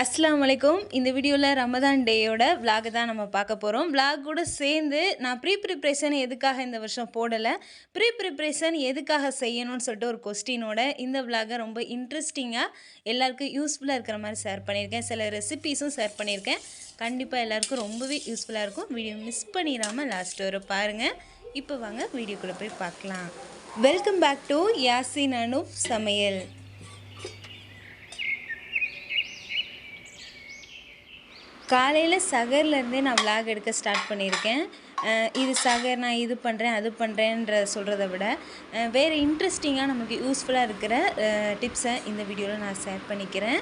அஸ்லாம் வலைக்கும் இந்த வீடியோவில் ரமதான் டேயோட vlog தான் நம்ம பார்க்க போகிறோம் vlog கூட சேர்ந்து நான் ப்ரீ ப்ரிப்ரேஷன் எதுக்காக இந்த வருஷம் போடலை ப்ரீ ப்ரிப்ரேஷன் எதுக்காக செய்யணும்னு சொல்லிட்டு ஒரு கொஸ்டினோட இந்த vlog-அ ரொம்ப இன்ட்ரெஸ்டிங்காக எல்லாருக்கும் யூஸ்ஃபுல்லாக இருக்கிற மாதிரி ஷேர் பண்ணியிருக்கேன். சில ரெசிபீஸும் ஷேர் பண்ணியிருக்கேன். கண்டிப்பாக எல்லாருக்கும் ரொம்பவே யூஸ்ஃபுல்லாக இருக்கும். வீடியோ மிஸ் பண்ணிடாமல் லாஸ்ட் வரை பாருங்கள் இப்போ வாங்க வீடியோக்குள்ளே போய் பார்க்கலாம். Welcome back to Yasin Anoop சமையல். காலையில் சகர்லேருந்தே நான் விலாக் எடுக்க ஸ்டார்ட் பண்ணியிருக்கேன். இது சகர் நான் இது பண்ணுறேன் அது பண்ணுறேன்ற சொல்கிறத விட வேறு இன்ட்ரெஸ்டிங்காக நமக்கு யூஸ்ஃபுல்லாக இருக்கிற டிப்ஸை இந்த வீடியோவில் நான் ஷேர் பண்ணிக்கிறேன்.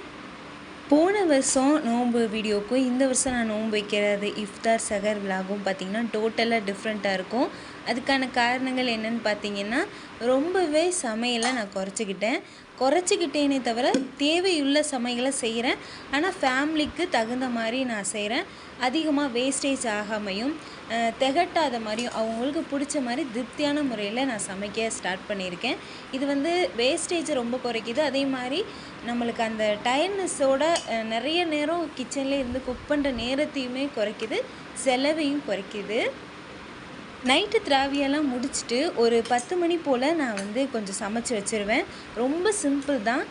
போன வருஷம் நோன்பு வீடியோக்கும் இந்த வருஷம் நான் நோன்பு வைக்கிறது இஃப்தார் சகர் விலாகும் பார்த்திங்கன்னா டோட்டலாக டிஃப்ரெண்ட்டாக இருக்கும். அதுக்கான காரணங்கள் என்னென்னு பார்த்தீங்கன்னா ரொம்பவே சமையலை நான் குறைச்சிக்கிட்டேன். குறைச்சிக்கிட்டேனே தவிர தேவையுள்ள சமையலை செய்கிறேன். ஆனால் ஃபேமிலிக்கு தகுந்த மாதிரி நான் செய்கிறேன். அதிகமாக வேஸ்டேஜ் ஆகாமையும் திகட்டாத மாதிரியும் அவங்களுக்கு பிடிச்ச மாதிரி திருப்தியான முறையில் நான் சமைக்க ஸ்டார்ட் பண்ணியிருக்கேன். இது வந்து வேஸ்டேஜை ரொம்ப குறைக்குது. அதே மாதிரி நம்மளுக்கு அந்த டயர்னஸோட நிறைய நேரம் கிச்சன்லேயே இருந்து குக் பண்ணுற நேரத்தையுமே குறைக்குது. செலவையும் குறைக்குது. நைட்டு திராவியெல்லாம் முடிச்சுட்டு ஒரு பத்து மணி போல் நான் வந்து கொஞ்சம் சமைச்சு வச்சுருவேன். ரொம்ப சிம்பிள் தான்.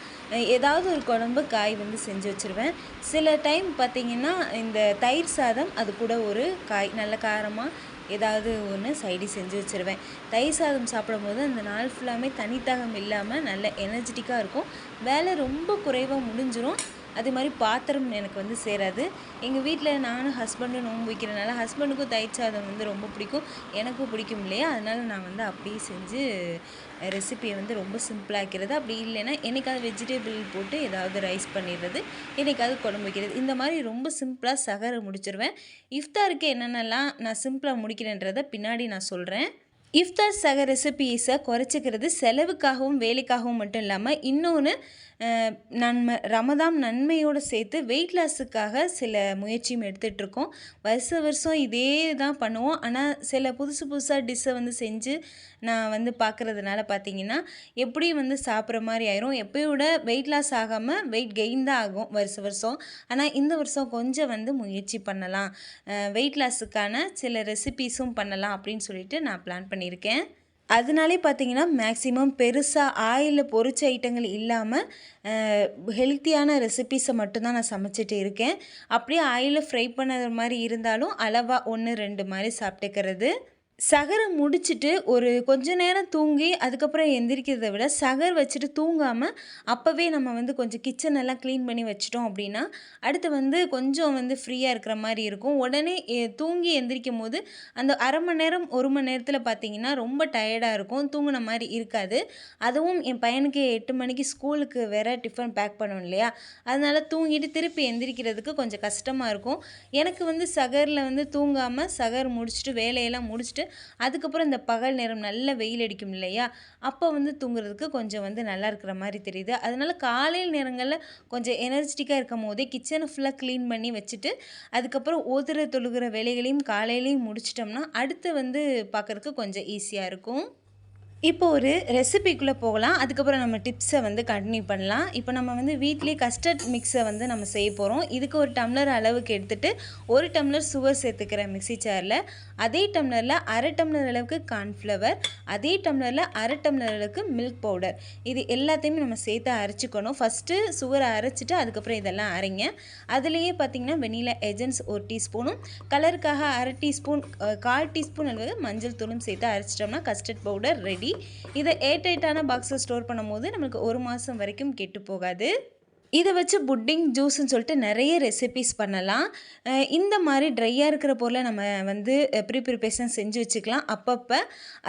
ஏதாவது ஒரு குழம்பு காய் வந்து செஞ்சு வச்சுருவேன். சில டைம் பார்த்திங்கன்னா இந்த தயிர் சாதம் அது கூட ஒரு காய் நல்ல காரமாக ஏதாவது ஒன்று சைடி செஞ்சு வச்சுருவேன். தயிர் சாதம் சாப்பிடும்போது அந்த நாள் ஃபுல்லாமே தனித்தாகம் இல்லாமல் நல்ல எனர்ஜெட்டிக்காக இருக்கும். வேலை ரொம்ப குறைவாக முடிஞ்சிரும். அதே மாதிரி பாத்திரம் எனக்கு வந்து சேராது. எங்கள் வீட்டில் நானும் ஹஸ்பண்டும் நோன்பு வைக்கிறனால ஹஸ்பண்டுக்கும் தயிர் சாதம் வந்து ரொம்ப பிடிக்கும். எனக்கும் பிடிக்கும் இல்லையா? அதனால் நான் வந்து அப்படியே செஞ்சு ரெசிபியை வந்து ரொம்ப சிம்பிளாக்கிறது அப்படி இல்லைன்னா என்னைக்காவது வெஜிடபிள் போட்டு ஏதாவது ரைஸ் பண்ணிடுறது என்னைக்காவது குழம்பு வைக்கிறது. இந்த மாதிரி ரொம்ப சிம்பிளாக சகரை முடிச்சிருவேன். இஃப்தாருக்கு என்னென்னலாம் நான் சிம்பிளாக முடிக்கிறேன்றதை பின்னாடி நான் சொல்கிறேன் இஃப்தார் சக ரெசிபீஸை குறைச்சிக்கிறது செலவுக்காகவும் வேலைக்காகவும் மட்டும் இல்லாமல் இன்னொன்று நன்மை ரமதான் நன்மையோடு சேர்த்து வெயிட் லாஸுக்காக சில முயற்சியும் எடுத்துகிட்ருக்கோம் வருஷ வருஷம் இதே தான் பண்ணுவோம். ஆனால் சில புதுசு புதுசாக டிஷ்ஷை வந்து செஞ்சு நான் வந்து பார்க்குறதுனால பார்த்தீங்கன்னா எப்படி வந்து சாப்பிட்ற மாதிரி ஆயிரும். எப்பயும் விட வெயிட் லாஸ் ஆகாமல் வெயிட் கெயின் தான் ஆகும் வருஷ வருஷம். ஆனால் இந்த வருஷம் கொஞ்சம் வந்து முயற்சி பண்ணலாம். வெயிட் லாஸுக்கான சில ரெசிபீஸும் பண்ணலாம் அப்படின்னு சொல்லிட்டு நான் பிளான் பண்ணியிருக்கேன். அதனாலே பார்த்தீங்கன்னா மேக்ஸிமம் பெருசாக ஆயிலில் பொரிச்ச ஐட்டங்கள் இல்லாமல் ஹெல்த்தியான ரெசிபீஸை மட்டும்தான் நான் சமைச்சிட்டு இருக்கேன். அப்படியே ஆயிலில் ஃப்ரை பண்ணது மாதிரி இருந்தாலும் அளவாக ஒன்று ரெண்டு மாதிரி சாப்பிட்டுக்கிறது. சகரை முடிச்சுட்டு ஒரு கொஞ்ச நேரம் தூங்கி அதுக்கப்புறம் எந்திரிக்கிறத விட சகர் வச்சுட்டு தூங்காமல் அப்போவே நம்ம வந்து கொஞ்சம் கிச்சன் எல்லாம் க்ளீன் பண்ணி வச்சிட்டோம் அப்படின்னா அடுத்து வந்து கொஞ்சம் வந்து ஃப்ரீயாக இருக்கிற மாதிரி இருக்கும். உடனே தூங்கி எந்திரிக்கும் போது அந்த அரை மணி நேரம் ஒரு மணி நேரத்தில் பார்த்தீங்கன்னா ரொம்ப டயர்டாக இருக்கும். தூங்கின மாதிரி இருக்காது. அதுவும் என் பையனுக்கு எட்டு மணிக்கு ஸ்கூலுக்கு வேறு டிஃபன் பேக் பண்ணணும் இல்லையா? அதனால் தூங்கிட்டு திருப்பி எந்திரிக்கிறதுக்கு கொஞ்சம் கஷ்டமாக இருக்கும். எனக்கு வந்து சகரில் வந்து தூங்காமல் சகர் முடிச்சுட்டு வேலையெல்லாம் முடிச்சுட்டு அதுக்கப்புறம் இந்த பகல் நேரம் நல்ல வெயில் அடிக்கும் இல்லையா? அப்போ வந்து தூங்குறதுக்கு கொஞ்சம் வந்து நல்லா இருக்கிற மாதிரி தெரியுது. அதனால் காலையில் நேரங்களில் கொஞ்சம் எனர்ஜெட்டிக்காக இருக்கும் போதே கிச்சனை ஃபுல்லாக க்ளீன் பண்ணி வச்சுட்டு அதுக்கப்புறம் ஓதுற தொழுகிற வேலைகளையும் காலையிலையும் முடிச்சிட்டோம்னா அடுத்து வந்து பார்க்குறதுக்கு கொஞ்சம் ஈஸியாக இருக்கும். இப்போ ஒரு ரெசிபிக்குள்ளே போகலாம். அதுக்கப்புறம் நம்ம டிப்ஸை வந்து கண்டினியூ பண்ணலாம். இப்போ நம்ம வந்து வீட்லேயே கஸ்டர்ட் மிக்ஸை வந்து நம்ம செய்ய போகிறோம் இதுக்கு ஒரு டம்ளர் அளவுக்கு எடுத்துகிட்டு ஒரு டம்ளர் சுகர் சேர்த்துக்கிறேன் மிக்சி சேரில் அதே டம்ளரில் அரை டம்ளர் அளவுக்கு கார்ன்ஃப்ளவர் அதே டம்ளரில் அரை டம்ளர் அளவுக்கு மில்க் பவுடர் இது எல்லாத்தையுமே நம்ம சேர்த்து அரைச்சிக்கணும். ஃபஸ்ட்டு சுகரை அரைச்சிட்டு அதுக்கப்புறம் இதெல்லாம் அரைங்க. அதுலேயே பார்த்தீங்கன்னா வெனிலா எஜென்ஸ் ஒரு டீஸ்பூனும் கலருக்காக அரை டீஸ்பூன் கால் டீஸ்பூன் அளவு மஞ்சள் தூளும் சேர்த்து அரைச்சிட்டோம்னா கஸ்டர்ட் பவுடர் ரெடி இதை ஏர்டைட்டான பாக்ஸில் ஸ்டோர் பண்ணும்போது நம்மளுக்கு ஒரு மாதம் வரைக்கும் கெட்டு போகாது. இதை வச்சு புட்டிங் ஜூஸ்ன்னு சொல்லிட்டு நிறைய ரெசிபிஸ் பண்ணலாம். இந்த மாதிரி ட்ரையாக இருக்கிற பொருளை நம்ம வந்து ப்ரீ ப்ரிப்பரேஷன் செஞ்சு வச்சுக்கலாம். அப்பப்போ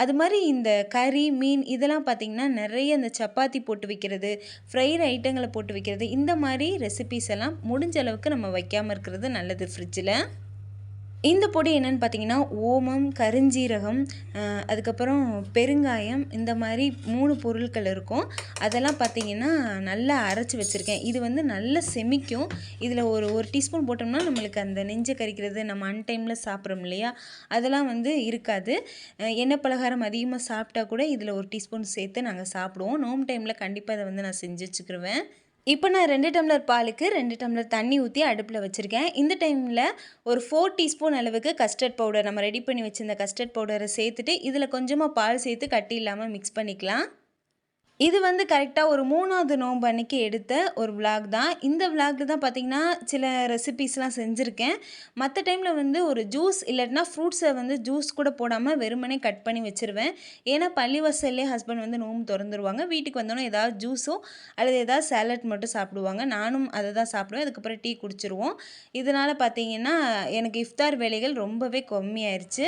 அது மாதிரி இந்த கறி மீன் இதெல்லாம் பார்த்திங்கன்னா நிறைய இந்த சப்பாத்தி போட்டு வைக்கிறது ஃப்ரைடு ஐட்டங்களை போட்டு வைக்கிறது இந்த மாதிரி ரெசிபிஸ் எல்லாம் முடிஞ்ச அளவுக்கு நம்ம வைக்காமல் இருக்கிறது நல்லது ஃப்ரிட்ஜில் இந்த பொடி என்னன்னு பார்த்தீங்கன்னா ஓமம் கருஞ்சீரகம் அதுக்கப்புறம் பெருங்காயம் இந்த மாதிரி மூணு பொருட்கள் இருக்கும். அதெல்லாம் பார்த்தீங்கன்னா நல்லா அரைச்சி வச்சுருக்கேன். இது வந்து நல்லா செமிக்கும். இதில் ஒரு ஒரு டீஸ்பூன் போட்டோம்னா நம்மளுக்கு அந்த நெஞ்சை கறிக்கிறது நம்ம அன்டைமில் சாப்பிட்றோம் இல்லையா? அதெல்லாம் வந்து இருக்காது. எண்ணெய் பலகாரம் அதிகமாக சாப்பிட்டா கூட இதில் ஒரு டீஸ்பூன் சேர்த்து நாங்கள் சாப்பிடுவோம். நோம் டைமில் கண்டிப்பாக அதை வந்து நான் செஞ்சு வச்சுக்கிருவேன். இப்போ நான் ரெண்டு டம்ளர் பாலுக்கு ரெண்டு டம்ளர் தண்ணி ஊற்றி அடுப்பில் வச்சுருக்கேன். இந்த டைமில் ஒரு ஃபோர் டீஸ்பூன் அளவுக்கு கஸ்டர்ட் பவுடர் நம்ம ரெடி பண்ணி வச்சுருந்த கஸ்டர்ட் பவுடரை சேர்த்துட்டு இதில் கொஞ்சமாக பால் சேர்த்து கட்டி இல்லாமல் மிக்ஸ் பண்ணிக்கலாம். இது வந்து கரெக்டாக ஒரு மூணாவது நோன்பு அன்னைக்கு எடுத்த ஒரு விளாக் தான். இந்த விளாகில் தான் பார்த்திங்கன்னா சில ரெசிபீஸ்லாம் செஞ்சுருக்கேன். மற்ற டைமில் வந்து ஒரு ஜூஸ் இல்லாட்டினா ஃப்ரூட்ஸை வந்து ஜூஸ் கூட போடாமல் வெறுமனே கட் பண்ணி வச்சுருவேன். ஏன்னா பள்ளிவாசல்லே ஹஸ்பண்ட் வந்து நோம்பு திறந்துருவாங்க. வீட்டுக்கு வந்தோன்னே ஏதாவது ஜூஸோ அல்லது ஏதாவது சேலட் மட்டும் சாப்பிடுவாங்க. நானும் அதை தான் சாப்பிடுவேன். அதுக்கப்புறம் டீ குடிச்சிருவோம். இதனால் பார்த்திங்கன்னா எனக்கு இஃப்தார் வேலைகள் ரொம்பவே கம்மியாயிருச்சு.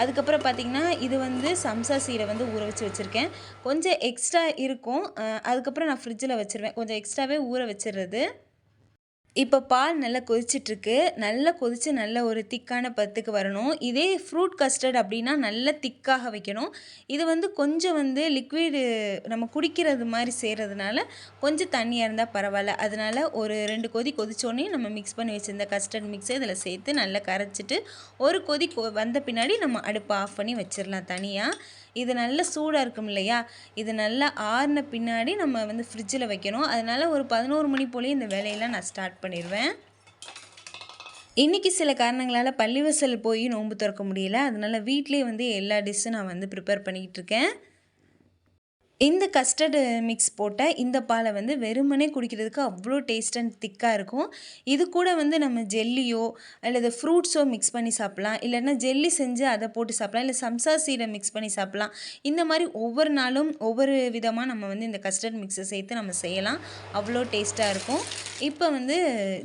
அதுக்கப்புறம் பார்த்திங்கன்னா இது வந்து சம்சா சீரை வந்து ஊற வச்சு வச்சுருக்கேன். கொஞ்சம் எக்ஸ்ட்ரா இருக்கும். அதுக்கப்புறம் நான் ஃப்ரிட்ஜில் வச்சுருவேன். கொஞ்சம் எக்ஸ்ட்ராவே ஊற வச்சிடுறது இப்போ பால் நல்லா கொதிச்சிட்ருக்கு. நல்லா கொதித்து நல்ல ஒரு திக்கான பத்துக்கு வரணும். இதே ஃப்ரூட் கஸ்டர்ட் அப்படின்னா நல்லா திக்காக வைக்கணும். இது வந்து கொஞ்சம் வந்து லிக்விடு நம்ம குடிக்கிறது மாதிரி செய்கிறதுனால கொஞ்சம் தண்ணியாக இருந்தால் பரவாயில்ல. அதனால் ஒரு ரெண்டு கொதி கொதிச்சோடனே நம்ம மிக்ஸ் பண்ணி வச்சுருந்த கஸ்டர்ட் மிக்ஸை இதில் சேர்த்து நல்லா கரைச்சிட்டு ஒரு கொதி வந்த பின்னாடி நம்ம அடுப்பை ஆஃப் பண்ணி வச்சிடலாம் தனியாக இது நல்லா சூடாக இருக்கும் இல்லையா? இது நல்லா ஆறின பின்னாடி நம்ம வந்து ஃப்ரிட்ஜில் வைக்கணும். அதனால் ஒரு பதினோரு மணி போலேயே இந்த வேலையெல்லாம் நான் ஸ்டார்ட் பண்ணிடுவேன். இன்றைக்கி சில காரணங்களால் பள்ளிவாசல் போய் நோன்பு திறக்க முடியல. அதனால் வீட்டிலே வந்து எல்லா டிஷ்ஷும் நான் வந்து ப்ரிப்பேர் பண்ணிக்கிட்டு இருக்கேன். இந்த கஸ்டர்டு மிக்ஸ் போட்ட இந்த பாலை வந்து வெறுமனே குடிக்கிறதுக்கு அவ்வளோ டேஸ்ட் அண்ட் திக்காக இருக்கும். இது கூட வந்து நம்ம ஜெல்லியோ அல்லது ஃப்ரூட்ஸோ மிக்ஸ் பண்ணி சாப்பிட்லாம். இல்லைன்னா ஜெல்லி செஞ்சு அதை போட்டு சாப்பிட்லாம். இல்லை சம்சா சீடை மிக்ஸ் பண்ணி சாப்பிட்லாம். இந்த மாதிரி ஒவ்வொரு நாளும் ஒவ்வொரு விதமாக நம்ம வந்து இந்த கஸ்டர்ட் மிக்ஸை சேர்த்து நம்ம செய்யலாம். அவ்வளோ டேஸ்ட்டாக இருக்கும். இப்போ வந்து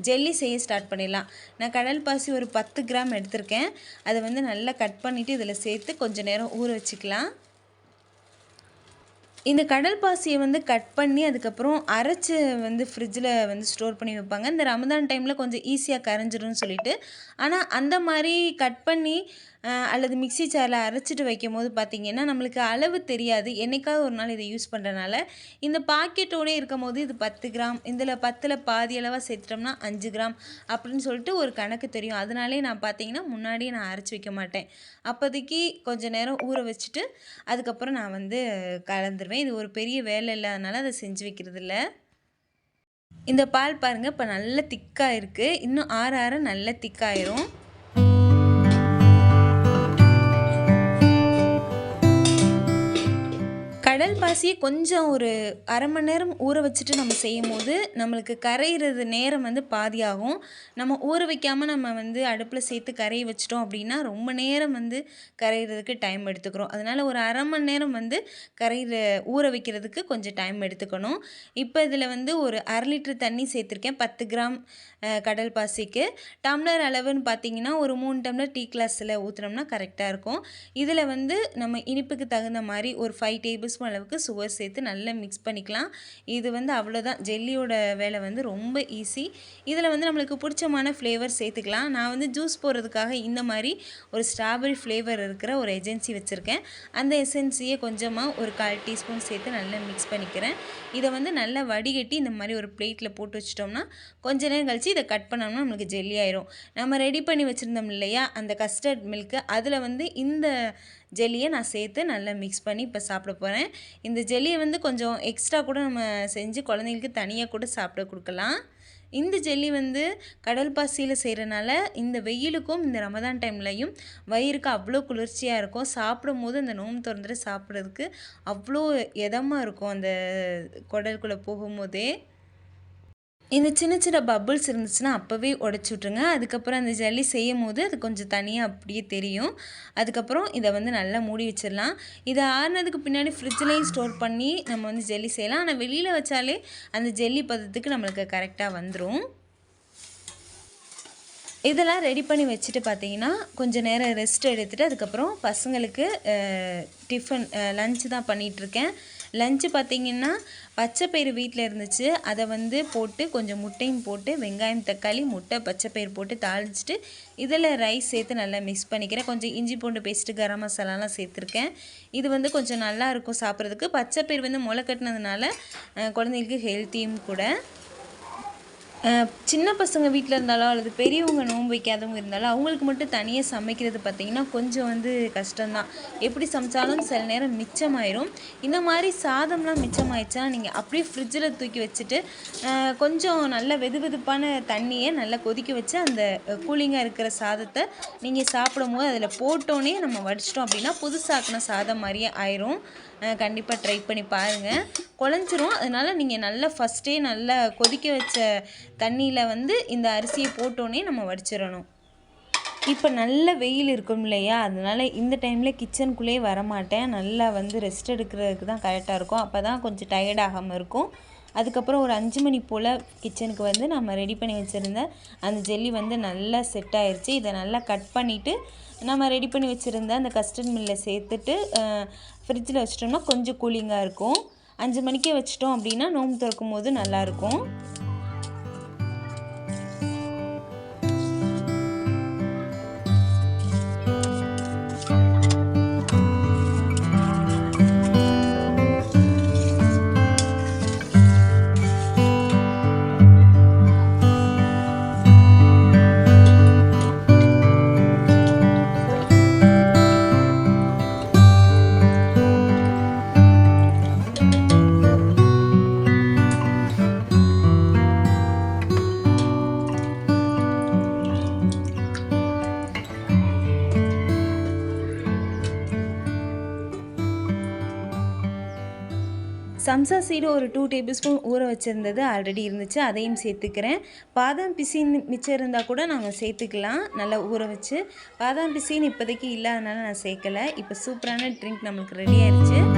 ஜெல்லி செய்ய ஸ்டார்ட் பண்ணிடலாம். நான் கடல் பாசி ஒரு பத்து கிராம் எடுத்திருக்கேன். அதை வந்து நல்லா கட் பண்ணிவிட்டு இதில் சேர்த்து கொஞ்சம் நேரம் ஊற வச்சுக்கலாம். இந்த கடல் பாசியை வந்து கட் பண்ணி அதுக்கப்புறம் அரைச்சி வந்து ஃப்ரிட்ஜில் வந்து ஸ்டோர் பண்ணி வைப்பாங்க. இந்த ரமதான் டைமில் கொஞ்சம் ஈஸியாக கரைஞ்சிரும்னு சொல்லிட்டு. ஆனால் அந்த மாதிரி கட் பண்ணி அல்லது மிக்சி ஜாரில் அரைச்சிட்டு வைக்கும் போது பார்த்திங்கன்னா நம்மளுக்கு அளவு தெரியாது. என்றைக்காவது ஒரு நாள் இதை யூஸ் பண்ணுறனால இந்த பாக்கெட்டோடே இருக்கும் போது இது பத்து கிராம் இதில் பத்தில் பாதி அளவாக சேர்த்துட்டோம்னா அஞ்சு கிராம் அப்படின்னு சொல்லிட்டு ஒரு கணக்கு தெரியும். அதனாலே நான் பார்த்தீங்கன்னா முன்னாடியே நான் அரைச்சி வைக்க மாட்டேன். அப்போதைக்கு கொஞ்சம் நேரம் ஊற வச்சுட்டு அதுக்கப்புறம் நான் வந்து கலந்துருவேன். இது ஒரு பெரிய வேலை இல்லாதனால அதை செஞ்சு வைக்கிறது இல்லை இந்த பால் பாருங்கள் இப்போ நல்ல திக்காக இருக்குது இன்னும் ஆற ஆற நல்ல திக்காயிரும் கடல் பாசியை கொஞ்சம் ஒரு அரை மணி நேரம் ஊற வச்சுட்டு நம்ம செய்யும் போது நம்மளுக்கு கரையிறது நேரம் வந்து பாதியாகும். நம்ம ஊற வைக்காமல் நம்ம வந்து அடுப்பில் சேர்த்து கரைய வச்சிட்டோம் அப்படின்னா ரொம்ப நேரம் வந்து கரையிறதுக்கு டைம் எடுத்துக்கிறோம். அதனால் ஒரு அரை மணி நேரம் வந்து கரையிற ஊற வைக்கிறதுக்கு கொஞ்சம் டைம் எடுத்துக்கணும். இப்போ இதில் வந்து ஒரு அரை லிட்டர் தண்ணி சேர்த்துருக்கேன். பத்து கிராம் கடல் பாசிக்கு. டம்ளர் அளவுன்னு பார்த்தீங்கன்னா ஒரு மூணு டம்ளர் டீ கிளாஸில் ஊற்றுனோம்னா கரெக்டாக இருக்கும். இதில் வந்து நம்ம இனிப்புக்கு தகுந்த மாதிரி ஒரு ஃபைவ் டேபிள் ஸ்பூன் அளவுக்கு சுகர் சேர்த்து நல்லா மிக்ஸ் பண்ணிக்கலாம். இது வந்து அவ்வளோதான் ஜெல்லியோட வேலை வந்து ரொம்ப ஈஸி இதில் வந்து நம்மளுக்கு பிடிச்சமான ஃப்ளேவர் சேர்த்துக்கலாம். நான் வந்து ஜூஸ் போடுறதுக்காக இந்த மாதிரி ஒரு ஸ்ட்ராபெரி ஃப்ளேவர் இருக்கிற ஒரு ஏஜென்சி வச்சுருக்கேன். அந்த எசென்சியை கொஞ்சமாக ஒரு கால் டீஸ்பூன் சேர்த்து நல்லா மிக்ஸ் பண்ணிக்கிறேன். இதை வந்து நல்லா வடிகட்டி இந்த மாதிரி ஒரு பிளேட்டில் போட்டு வச்சிட்டோம்னா கொஞ்ச நேரம் கழிச்சு வச்சு இதை கட் பண்ணோம்னா நம்மளுக்கு ஜெல்லி ஆயிரும். நம்ம ரெடி பண்ணி வச்சுருந்தோம் இல்லையா? அந்த கஸ்டர்ட் மில்க்கு அதில் வந்து இந்த ஜெல்லியை நான் சேர்த்து நல்லா மிக்ஸ் பண்ணி இப்போ சாப்பிட போகிறேன் இந்த ஜெல்லியை வந்து கொஞ்சம் எக்ஸ்ட்ரா கூட நம்ம செஞ்சு குழந்தைங்களுக்கு தனியாக கூட சாப்பிட கொடுக்கலாம். இந்த ஜெல்லி வந்து கடல் பாசியில் செய்கிறனால இந்த வெயிலுக்கும் இந்த ரமதான் டைம்லையும் வயிறுக்கு அவ்வளோ குளிர்ச்சியாக இருக்கும். சாப்பிடும் போது அந்த நோம்பு திறந்துட்டு சாப்பிட்றதுக்கு அவ்வளோ இதமாக இருக்கும் அந்த குடலுக்குள்ளே போகும்போதே. இந்த சின்ன சின்ன பபுள்ஸ் இருந்துச்சுன்னா அப்போவே உடச்சி விட்ருங்க அதுக்கப்புறம் அந்த ஜல்லி செய்யும் போது அது கொஞ்சம் தனியாக அப்படியே தெரியும். அதுக்கப்புறம் இதை வந்து நல்லா மூடி வச்சிடலாம். இதை ஆறுனதுக்கு பின்னாடி ஃப்ரிட்ஜ்லேயும் ஸ்டோர் பண்ணி நம்ம வந்து ஜெல்லி செய்யலாம். ஆனால் வெளியில் வச்சாலே அந்த ஜெல்லி பதத்துக்கு நம்மளுக்கு கரெக்டாக வந்துடும் இதெல்லாம் ரெடி பண்ணி வச்சுட்டு பார்த்தீங்கன்னா கொஞ்சம் நேரம் ரெஸ்ட் எடுத்துகிட்டு அதுக்கப்புறம் பசங்களுக்கு டிஃபன் லஞ்சு தான் பண்ணிகிட்ருக்கேன் லஞ்சு பார்த்திங்கன்னா பச்சைப்பயிறு வீட்டில் இருந்துச்சு. அதை வந்து போட்டு கொஞ்சம் முட்டையும் போட்டு வெங்காயம் தக்காளி முட்டை பச்சைப்பயிறு போட்டு தாளிச்சிட்டு இதில் ரைஸ் சேர்த்து நல்லா மிக்ஸ் பண்ணிக்கிறேன். கொஞ்சம் இஞ்சி பூண்டு பேஸ்ட்டு கரம் மசாலாலாம் சேர்த்துருக்கேன். இது வந்து கொஞ்சம் நல்லாயிருக்கும் சாப்பிட்றதுக்கு. பச்சைப்பயிறு வந்து முளை கட்டினதுனால குழந்தைங்களுக்கு ஹெல்த்தியும் கூட. சின்ன பசங்க வீட்டில் இருந்தாலோ அல்லது பெரியவங்க நோன்பு வைக்காதவங்க இருந்தாலும் அவங்களுக்கு மட்டும் தனியாக சமைக்கிறது பார்த்திங்கன்னா கொஞ்சம் வந்து கஷ்டம்தான். எப்படி சமைச்சாலும் சில நேரம் மிச்சமாயிரும். இந்த மாதிரி சாதம்லாம் மிச்சமாயிடுச்சுன்னா நீங்கள் அப்படியே ஃப்ரிட்ஜில் தூக்கி வச்சுட்டு கொஞ்சம் நல்ல வெது வெதுப்பான தண்ணியை நல்லா கொதிக்க வச்சு அந்த கூலிங்காக இருக்கிற சாதத்தை நீங்கள் சாப்பிடும் போது அதில் போட்டோன்னே நம்ம வடிச்சிட்டோம் அப்படின்னா புதுசாக்கின சாதம் மாதிரியே ஆயிரும். கண்டிப்பாக ட்ரை பண்ணி பாருங்கள் குழஞ்சிரும். அதனால் நீங்கள் நல்லா ஃபஸ்ட்டே நல்லா கொதிக்க வச்ச தண்ணியில் வந்து இந்த அரிசியை போட்டோன்னே நம்ம வடிச்சிடணும். இப்போ நல்ல வெயில் இருக்கும் இல்லையா? அதனால் இந்த டைமில் கிச்சனுக்குள்ளேயே வரமாட்டேன். நல்லா வந்து ரெஸ்ட் எடுக்கிறதுக்கு தான் கரெக்டாக இருக்கும். அப்போ தான் கொஞ்சம் டயர்ட் ஆகாமல் இருக்கும். அதுக்கப்புறம் ஒரு அஞ்சு மணி போல் கிச்சனுக்கு வந்து நம்ம ரெடி பண்ணி வச்சுருந்த அந்த ஜெல்லி வந்து நல்லா செட் ஆயிடுச்சு இதை நல்லா கட் பண்ணிவிட்டு நம்ம ரெடி பண்ணி வச்சுருந்த அந்த கஸ்டர்ட் மில்லில் சேர்த்துட்டு ஃப்ரிட்ஜில் வச்சிட்டோம்னா கொஞ்சம் கூலிங்காக இருக்கும். அஞ்சு மணிக்கே வச்சிட்டோம் அப்படின்னா நோம்பு திறக்கும் போது நல்லாயிருக்கும் சம்சா சீடு ஒரு டூ டேபிள் ஸ்பூன் ஊற வச்சுருந்தது ஆல்ரெடி இருந்துச்சு அதையும் சேர்த்துக்கிறேன். பாதாம் பிசின் மிச்சம் இருந்தால் கூட நாங்கள் சேர்த்துக்கலாம் நல்லா ஊற வச்சு. பாதாம் பிசின் இப்போதைக்கு இல்லாதனால நான் சேர்க்கலை. இப்போ சூப்பரான ட்ரிங்க் நம்மளுக்கு ரெடி ஆயிடுச்சு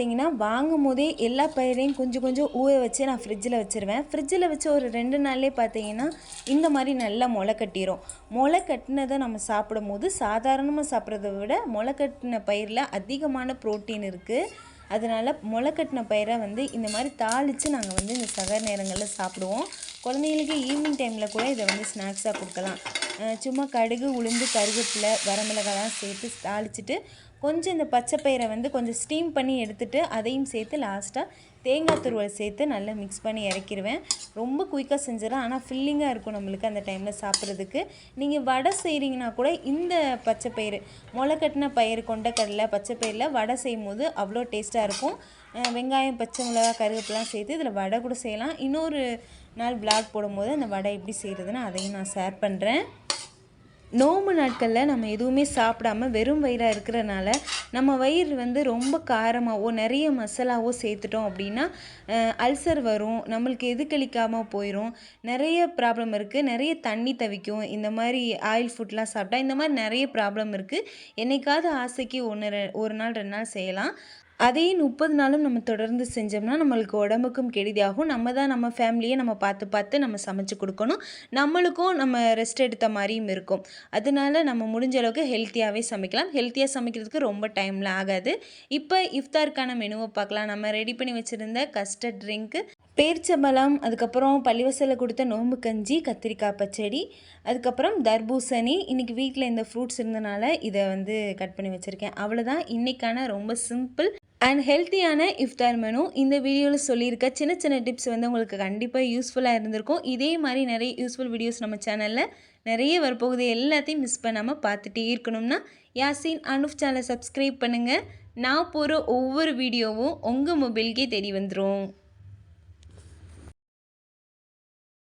பார்த்தீங்கன்னா வாங்கும் போதே எல்லா பயிரையும் கொஞ்சம் கொஞ்சம் ஊற வச்சு நான் ஃப்ரிட்ஜில் வச்சுருவேன். ஃப்ரிட்ஜில் வச்சு ஒரு ரெண்டு நாள்லேயே பார்த்தீங்கன்னா இந்த மாதிரி நல்லா முளை கட்டிடும் முளை கட்டினதை நம்ம சாப்பிடும் போது சாதாரணமாக சாப்பிட்றத விட முளை கட்டின பயிரில் அதிகமான ப்ரோட்டீன் இருக்குது அதனால் முளை கட்டின பயிரை வந்து இந்த மாதிரி தாளித்து நாங்கள் வந்து இந்த சகர் நேரங்களில் சாப்பிடுவோம். குழந்தைங்களுக்கு ஈவினிங் டைமில் கூட இதை வந்து ஸ்நாக்ஸாக கொடுக்கலாம். சும்மா கடுகு உளுந்து கருவேப்பிலை வரமிளகாலாம் சேர்த்து தாளிச்சிட்டு கொஞ்சம் இந்த பச்சை பயிரை வந்து கொஞ்சம் ஸ்டீம் பண்ணி எடுத்துகிட்டு அதையும் சேர்த்து லாஸ்ட்டாக தேங்காய் துருவல் சேர்த்து நல்லா மிக்ஸ் பண்ணி இறக்கிடுவேன் ரொம்ப குயிக்காக செஞ்சிடலாம் ஆனால் ஃபில்லிங்காக இருக்கும் நம்மளுக்கு அந்த டைமில் சாப்பிட்றதுக்கு. நீங்கள் வடை செய்கிறீங்கன்னா கூட இந்த பச்சை பயிர் முளைக்கட்டின கட்டின பயிறு கொண்டக்கடலை பச்சை பயிரில் வடை செய்யும் போது அவ்வளோ டேஸ்ட்டாக இருக்கும். வெங்காயம் பச்சை மிளகா கருவேப்பிலாம் சேர்த்து இதில் வடை கூட செய்யலாம். இன்னொரு நாள் பிளாக் போடும்போது அந்த வடை எப்படி செய்கிறதுன்னு அதையும் நான் ஷேர் பண்ணுறேன் நோம்பு நாட்களில் நம்ம எதுவுமே சாப்பிடாம வெறும் வயிறாக இருக்கிறனால நம்ம வயிறு வந்து ரொம்ப காரமாகவோ நிறைய மசாலாவோ சேர்த்துட்டோம் அப்படின்னா அல்சர் வரும் நம்மளுக்கு எது கழிக்காமல் போயிடும் நிறைய ப்ராப்ளம் இருக்குது நிறைய தண்ணி தவிக்கும். இந்த மாதிரி ஆயில் ஃபுட்லாம் சாப்பிட்டா இந்த மாதிரி நிறைய ப்ராப்ளம் இருக்குது என்னைக்காவது ஆசைக்கு ஒன்று ரெ ஒரு நாள் ரெண்டு நாள் செய்யலாம். அதே முப்பது நாளும் நம்ம தொடர்ந்து செஞ்சோம்னா நம்மளுக்கு உடம்புக்கும் கெடுதியாகும். நம்ம தான் நம்ம ஃபேமிலியை நம்ம பார்த்து பார்த்து நம்ம சமைச்சு கொடுக்கணும். நம்மளுக்கும் நம்ம ரெஸ்ட் எடுத்த மாதிரியும் இருக்கும். அதனால நம்ம முடிஞ்ச அளவுக்கு ஹெல்த்தியாகவே சமைக்கலாம். ஹெல்த்தியாக சமைக்கிறதுக்கு ரொம்ப டைம்லாம் ஆகாது. இப்போ இஃப்தாருக்கான மெனுவை பார்க்கலாம். நம்ம ரெடி பண்ணி வச்சுருந்த கஸ்டர்ட் ட்ரிங்க்கு பேர்ச்சம்பழம் அதுக்கப்புறம் பள்ளிவாசலில் கொடுத்த நோம்பு கஞ்சி கத்திரிக்காய் பச்சடி அதுக்கப்புறம் தர்பூசணி. இன்றைக்கி வீட்டில் இந்த ஃப்ரூட்ஸ் இருந்தனால இதை வந்து கட் பண்ணி வச்சுருக்கேன். அவ்வளோதான் இன்றைக்கான ரொம்ப சிம்பிள் அண்ட் ஹெல்த்தியான இஃப்தார் மெனு இந்த வீடியோவில் சொல்லியிருக்க சின்ன சின்ன டிப்ஸ் வந்து உங்களுக்கு கண்டிப்பாக யூஸ்ஃபுல்லாக இருந்திருக்கும். இதே மாதிரி நிறைய யூஸ்ஃபுல் வீடியோஸ் நம்ம சேனலில் நிறைய வரப்போகுது. எல்லாத்தையும் மிஸ் பண்ணாமல் பார்த்துட்டே இருக்கணும்னா யாசின் அனுஃப் சேனலை சப்ஸ்கிரைப் பண்ணுங்கள் நான் போகிற ஒவ்வொரு வீடியோவும் உங்கள் மொபைலுக்கே தேடி வந்துடும்